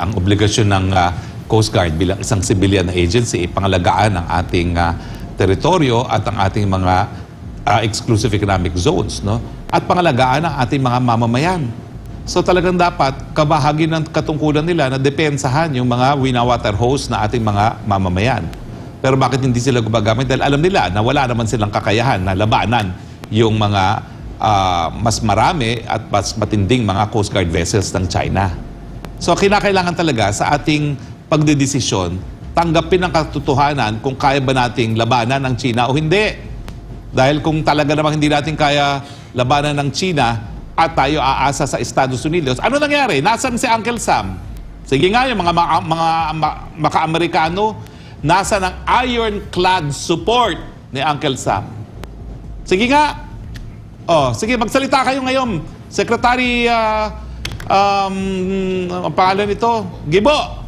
ang obligasyon ng ah, Coast Guard bilang isang civilian na agency, pangalagaan ang ating ah, teritoryo at ang ating mga ah, exclusive economic zones, no? At pangalagaan ang ating mga mamamayan. So talagang dapat kabahagi ng katungkulan nila na depensahan yung mga winawater host na ating mga mamamayan. Pero bakit hindi sila gumagamit? Dahil alam nila na wala naman silang kakayahan na labanan yung mga ah, mas marami at mas matinding mga Coast Guard vessels ng China. So kinakailangan talaga sa ating pagdedesisyon, tanggapin ang katotohanan kung kaya ba nating labanan ng China o hindi. Dahil kung talaga namang hindi natin kaya labanan ng China at tayo aasa sa Estados Unidos, ano nangyari? Nasaan si Uncle Sam? Sige nga yung mga, mga, mga ma- maka-Amerikano, nasa ng ironclad support ni Uncle Sam. Sige nga. Oh, sige, magsalita kayo ngayon. Secretary, ah, um, ang pangalan nito, Gibo.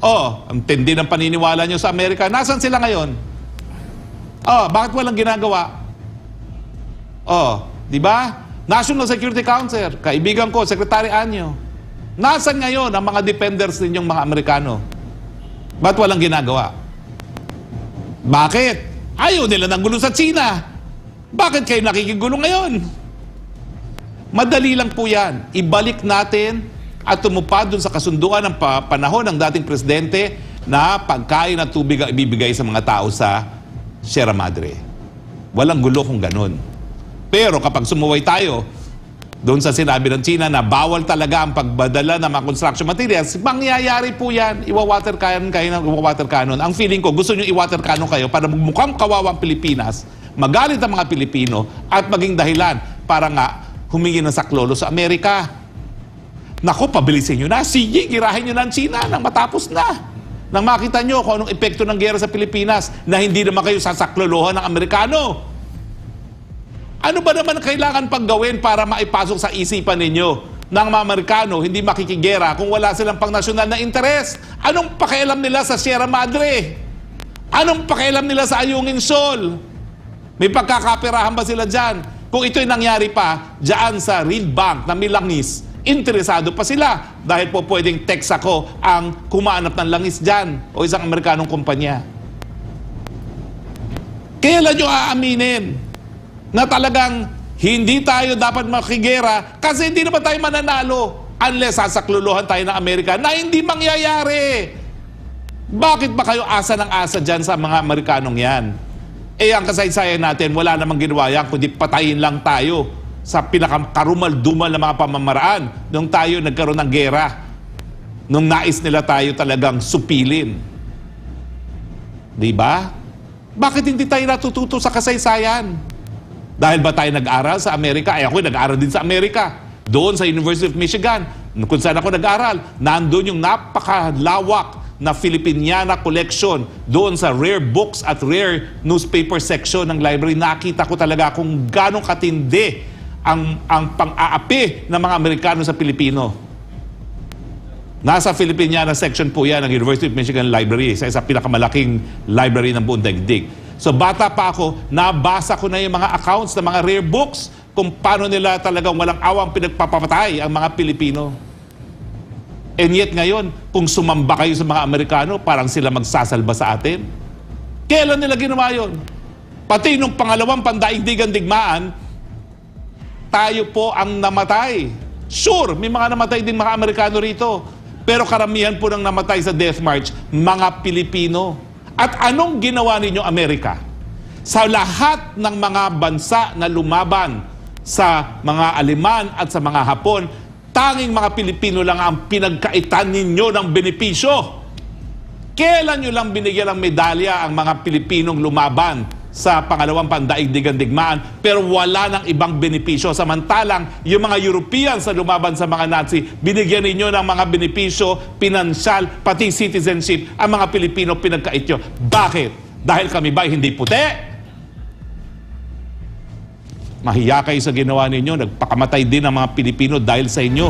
Oh, ang tindi ng paniniwala nyo sa Amerika. Nasaan sila ngayon? Oh, bakit walang ginagawa? Oh, di ba? National Security Council, kaibigan ko, Secretary Anyo. Nasaan ngayon ang mga defenders ninyong mga Amerikano? Ba't walang ginagawa? Bakit? Ayaw nila ng gulo sa China. Bakit kayo nakikigulo ngayon? Madali lang po yan. Ibalik natin at tumupad dun sa kasunduan ng pa- panahon ng dating presidente na pagkain at tubig ang ibibigay sa mga tao sa Sierra Madre. Walang gulo kung ganun. Pero kapag sumuway tayo doon sa sinabi ng China na bawal talaga ang pagbadala ng mga construction materials, mangyayari po yan. Iwa-water cannon kayo ng iwa-water cannon. Ang feeling ko, gusto nyo i-water cannon kayo para mukhang kawawang Pilipinas, magalit ang mga Pilipino at maging dahilan para nga humingi ng saklolo sa Amerika. Nako, pabilisin nyo na. Sige, girahin nyo na ang China nang matapos na. Nang makita nyo kung anong epekto ng gera sa Pilipinas na hindi naman kayo sasaklolohan ng Amerikano. Ano ba naman ang kailangan pang gawin para maipasok sa isipan ninyo ng mga Amerikano hindi makikigera kung wala silang pang nasyonal na interes? Anong pakialam nila sa Sierra Madre? Anong pakialam nila sa Ayungin Shoal? May pagkakapirahan ba sila dyan? Kung ito'y nangyari pa, dyan sa Reed Bank na Milangis, interesado pa sila dahil po pwedeng Texaco ang kumanap ng langis dyan o isang Amerikanong kumpanya. Kailan nyo aaminin na talagang hindi tayo dapat makigera kasi hindi naman tayo mananalo unless sasakluluhan tayo ng Amerika na hindi mangyayari. Bakit ba kayo asa ng asa dyan sa mga Amerikanong yan? Eh, ang kasaysayan natin, wala namang ginawa yan, kundi patayin lang tayo sa pinakakarumal-dumal na mga pamamaraan nung tayo nagkaroon ng gera. Nung nais nila tayo talagang supilin. Di ba? Bakit hindi tayo natututo sa kasaysayan? Dahil ba tayo nag-aral sa Amerika? Ay ako nag-aral din sa Amerika. Doon sa University of Michigan, kung saan ako nag-aral, nandun yung napakalawak na Filipiniana collection doon sa rare books at rare newspaper section ng library. Nakita ko talaga kung gano'ng katindi ang, ang pang-aapi ng mga Amerikano sa Pilipino. Nasa Filipiniana section po yan ng University of Michigan Library, isa sa pinakamalaking library ng buong daigdig. So bata pa ako, nabasa ko na yung mga accounts ng mga rare books kung paano nila talagang walang awang pinagpapatay ang mga Pilipino. And yet ngayon, kung sumamba kayo sa mga Amerikano, parang sila magsasalba sa atin. Kailan nila ginawa yun? Pati nung pangalawang pandaigdigan digmaan, tayo po ang namatay. Sure, may mga namatay din mga Amerikano rito. Pero karamihan po ng namatay sa Death March, mga Pilipino. At anong ginawa ninyo Amerika? Sa lahat ng mga bansa na lumaban sa mga Aleman at sa mga Hapon, tanging mga Pilipino lang ang pinagkaitan ninyo ng benepisyo. Kailan nyo lang binigyan ng medalya ang mga Pilipinong lumaban sa pangalawang pandaigdigan digmaan pero wala ng ibang benepisyo. Samantalang yung mga Europeans na lumaban sa mga Nazi, binigyan ninyo ng mga benepisyo, pinansyal, pati citizenship, ang mga Pilipino pinagkait nyo. Bakit? Dahil kami ba hindi puti? Mahiya kayo sa ginawa ninyo, nagpakamatay din ang mga Pilipino dahil sa inyo.